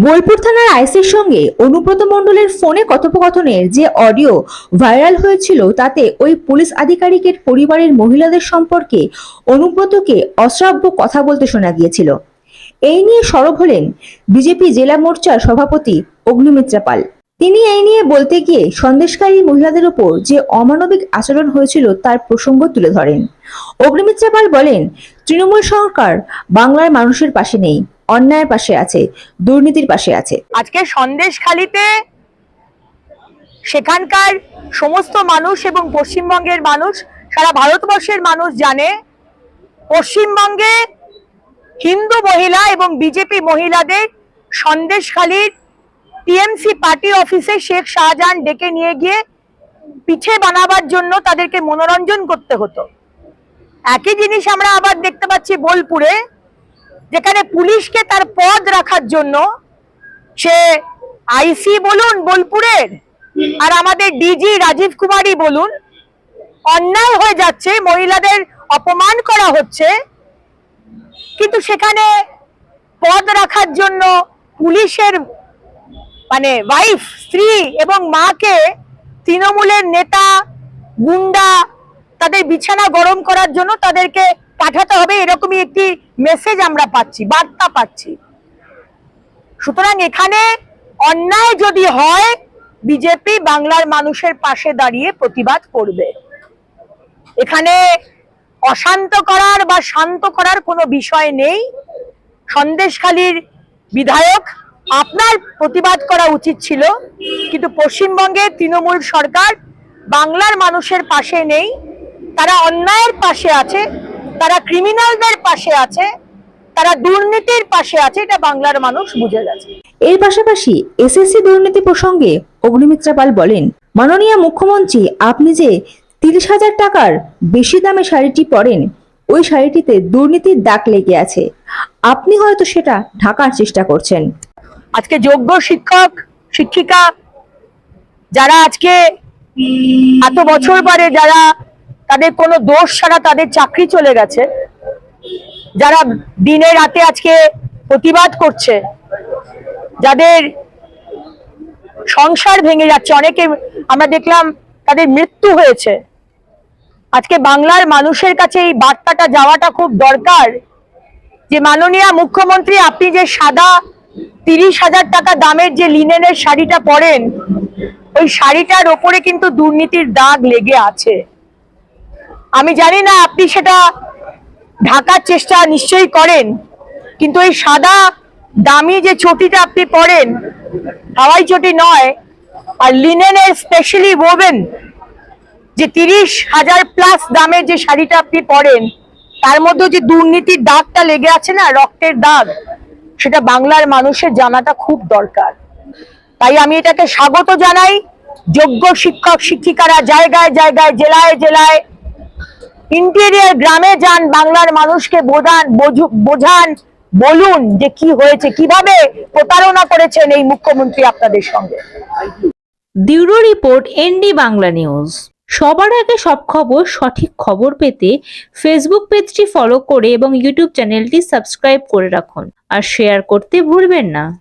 বোলপুর থানার আইসির সঙ্গে অনুব্রত মণ্ডলের ফোনে কথোপকথনের যে অডিও ভাইরাল হয়েছিল, তাতে ওই পুলিশ আধিকারিকের পরিবারের মহিলাদের সম্পর্কে অনুব্রতকে অশ্রাব্য কথা বলতে শোনা গিয়েছিল। এই নিয়ে সরব হলেন বিজেপি জেলা মোর্চার সভাপতি অগ্নিমিত্রা পাল। তিনি এই নিয়ে বলতে গিয়ে সন্দেশকারী মহিলাদের ওপর যে অমানবিক আচরণ হয়েছিল, তার প্রসঙ্গ তুলে ধরেন। অগ্নিমিত্রা পাল বলেন, তৃণমূল সরকার বাংলার মানুষের পাশে নেই। অন্যায়ের পাশে আছে, দুর্নীতির পাশে আছে। আজকে সন্দেশখালিতে সেখানকার সমস্ত মানুষ এবং পশ্চিমবঙ্গের মানুষ, সারা ভারতবর্ষের মানুষ জানে, পশ্চিমবঙ্গে হিন্দু মহিলা এবং বিজেপি মহিলাদের সন্দেশখালির টিএমসি পার্টি অফিসে শেখ শাহজাহান ডেকে নিয়ে গিয়ে পিঠে বানাবার জন্য তাদেরকে মনোরঞ্জন করতে হতো। একই জিনিস আমরা আবার দেখতে পাচ্ছি বোলপুরে। যেখানে পুলিশকে তার পদ রাখার জন্য সে আইসি বলুন, বোলপুরের, আর আমাদের ডিজি রাজীব কুমারই বলুন, অন্যায় হয়ে যাচ্ছে, মহিলাদের অপমান করা হচ্ছে। কিন্তু সেখানে পদ রাখার জন্য পুলিশের মানে ওয়াইফ স্ত্রী এবং মাকে তৃণমূলের নেতা, গুন্ডা, তাদের বিছানা গরম করার জন্য তাদেরকে পাঠাতে হবে, এরকমই একটি মেসেজ আমরা পাচ্ছি, বার্তা পাচ্ছি। সুতরাং এখানে অন্যায় যদি হয়, বিজেপি বাংলার মানুষের পাশে দাঁড়িয়ে প্রতিবাদ করবে। এখানে অশান্ত করার বা শান্ত করার কোনো বিষয় নেই। সন্দেশখালীর বিধায়ক, আপনার প্রতিবাদ করা উচিত ছিল, কিন্তু পশ্চিমবঙ্গের তৃণমূল সরকার বাংলার মানুষের পাশে নেই, তারা অন্যায়ের পাশে আছে। তারা ক্রিমিনালদের পাশে আছে তারা দুর্নীতির পাশে আছে এটা বাংলার মানুষ বুঝে গেছে। এর পাশাপাশি এসএসসি দুর্নীতি প্রসঙ্গে অগ্নিমিত্রা পাল বলেন মাননীয় মুখ্যমন্ত্রী আপনি যে তিরিশ হাজার টাকার বেশি দামে শাড়িটি পরেন ওই শাড়িটিতে দুর্নীতির দাগ লেগে আছে। আপনি হয়তো সেটা ঢাকার চেষ্টা করছেন। আজকে যোগ্য শিক্ষক শিক্ষিকা যারা আজকে এত বছর পরে যারা তাদের কোনো দোষ ছাড়া তাদের চাকরি চলে গেছে। যারা দিনে রাতে আজকে প্রতিবাদ করছে, যাদের সংসার ভেঙে যাচ্ছে, অনেকে আমরা দেখলাম তাদের মৃত্যু হয়েছে। আজকে বাংলার মানুষের কাছে এই বার্তাটা যাওয়াটা খুব দরকার যে, মাননীয় মুখ্যমন্ত্রী, আপনি যে সাদা তিরিশ হাজার টাকা দামের যে লিনেনের শাড়িটা পরেন, ওই শাড়িটার ওপরে কিন্তু দুর্নীতির দাগ লেগে আছে। আমি জানি না আপনি সেটা ঢাকার চেষ্টা নিশ্চয়ই করেন, কিন্তু এই সাদা, দামি যে চটিটা আপনি পরেন, হাওয়াই চটি নয়, আর লিনেনের স্পেশালি ওভেন যে তিরিশ হাজার প্লাস দামের যে শাড়িটা আপনি পরেন, তার মধ্যে যে দুর্নীতির দাগটা লেগে আছে না, রক্তের দাগ, সেটা বাংলার মানুষের জানাটা খুব দরকার। তাই আমি এটাকে স্বাগত জানাই, যোগ্য শিক্ষক শিক্ষিকারা জায়গায় জায়গায়, জেলায় জেলায় ইন্টেরিয়ার গ্রামে যান, বাংলার মানুষকে বোঝু- বোঝান, বলুন যে কি হয়েছে, কীভাবে প্রতারণা করেছেন এই মুখ্যমন্ত্রী আপনাদের সঙ্গে। Bureau report, ND Bangla news. সবার আগে সব খবর, সঠিক খবর পেতে ফেসবুক পেজটি ফলো করে এবং ইউটিউব চ্যানেলটি সাবস্ক্রাইব করে রাখুন। আর শেয়ার করতে ভুলবেন না।